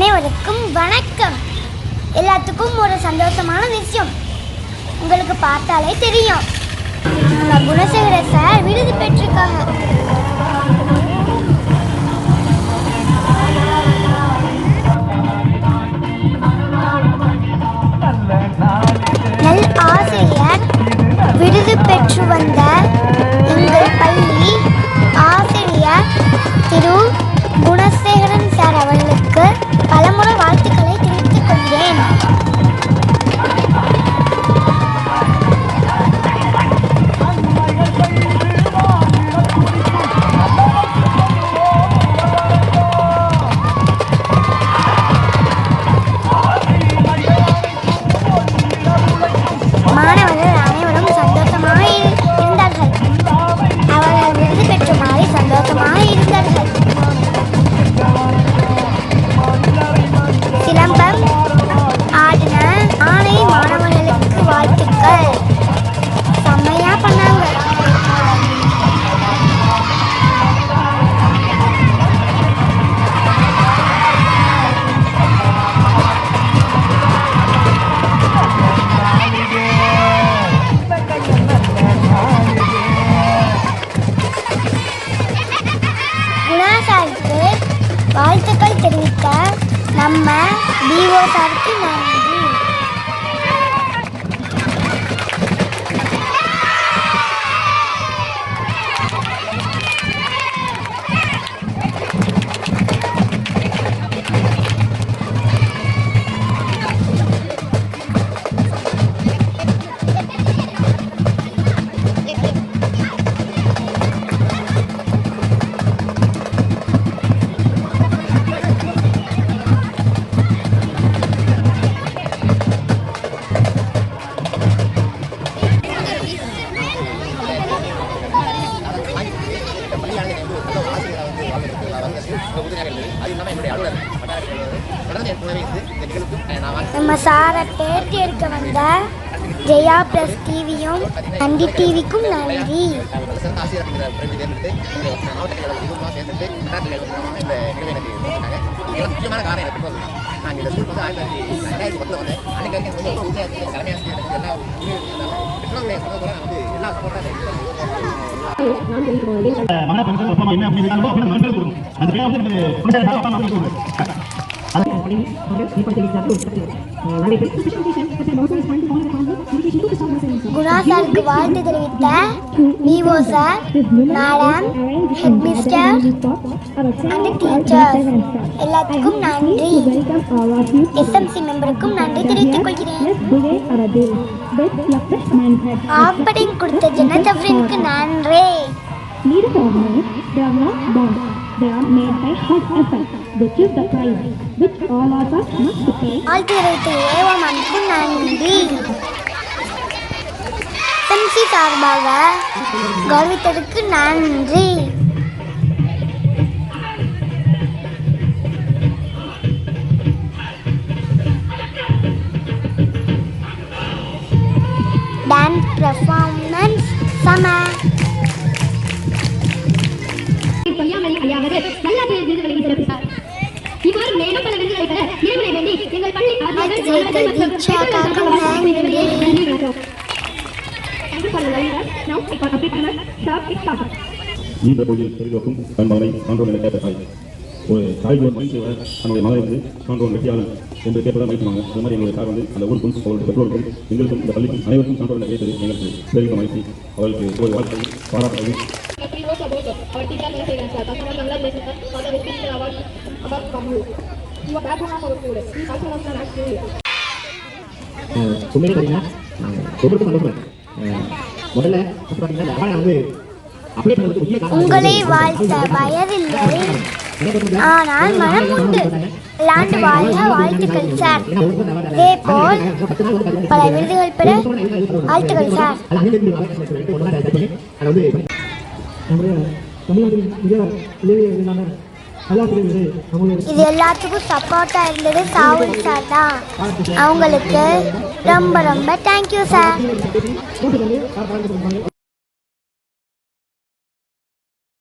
அனைவருக்கும் வணக்கம். எல்லாத்துக்கும் ஒரு சந்தோஷமான விஷயம். உங்களுக்கு பார்த்தாலே தெரியும். நம்ம குணசேகர சார் விடுதி நம்ம பிஓ சாருக்கு நன்றி நம்ம சாரை பேட்டி எடுக்க வந்த ஜெயா ப்ளஸ் டிவியும் நந்தி டிவிக்கும் நன்றி. மகன பெண்கள் ஒப்பம் என்ன அப்படி இருக்காங்களோ அப்படி கொடுக்கும் அந்த வந்து எனக்கு அப்பா கொடுக்கும் குணா சாருக்கு வாழ்த்து தெரிவித்த sir madam head mister and teacher எல்லாத்துக்கும் நன்றி. எஸ்எம்சி மெம்பருக்கும் நன்றி தெரிவித்துக் கொள்கிறேன். ஆப்படிங் கொடுத்த ஜனதஃப்ரினுக்கு நன்றி. Leaders of men, they are not born. They are it's started. நீண்ட பொழுதில் பெரிதோக்கும் தன் மகனை சான்றோன் என கேட்ட தாய் ஒரு மகிழ்ச்சி வர தன்னுடைய வந்து சான்றோன் வெற்றியாளன் என்று கேட்பதாக மகிழ்ச்சிவாங்க அது மாதிரி எங்களுடைய சார் வந்து அந்த ஊருக்கும் அவருடைய பெற்றோருக்கும் எங்களுக்கும் இந்த பள்ளிக்கும் அனைவருக்கும் சான்றோன் என கேட்டது எங்களுக்கு பெரிய மகிழ்ச்சி அவர்களுக்கு ஒரு வாழ்க்கை பாராட்டுவது Three words about us. Our teacher Naseeran sir, Customer Bangladesh sir, for the distinction award award from you. You are backbone of our school. Please also love the next day. உண்மையிலே பார்த்தீங்கன்னா ரொம்ப சந்தோஷம் அஹ் முதல்ல வந்து அப்படியே உங்களை வாழ்த்த வயதில்லை ஆனால் மனமுண்டு. லாண்டு வாழ்க வாழ்த்துக்கள் சார். இதே போல் பல விருதுகள் பெற வாழ்த்துக்கள் சார். இது எல்லாத்துக்கும் சப்போர்ட்டா இருந்தது சாவுல் சார் தான். அவங்களுக்கு ரொம்ப ரொம்ப தேங்க்யூ சார்.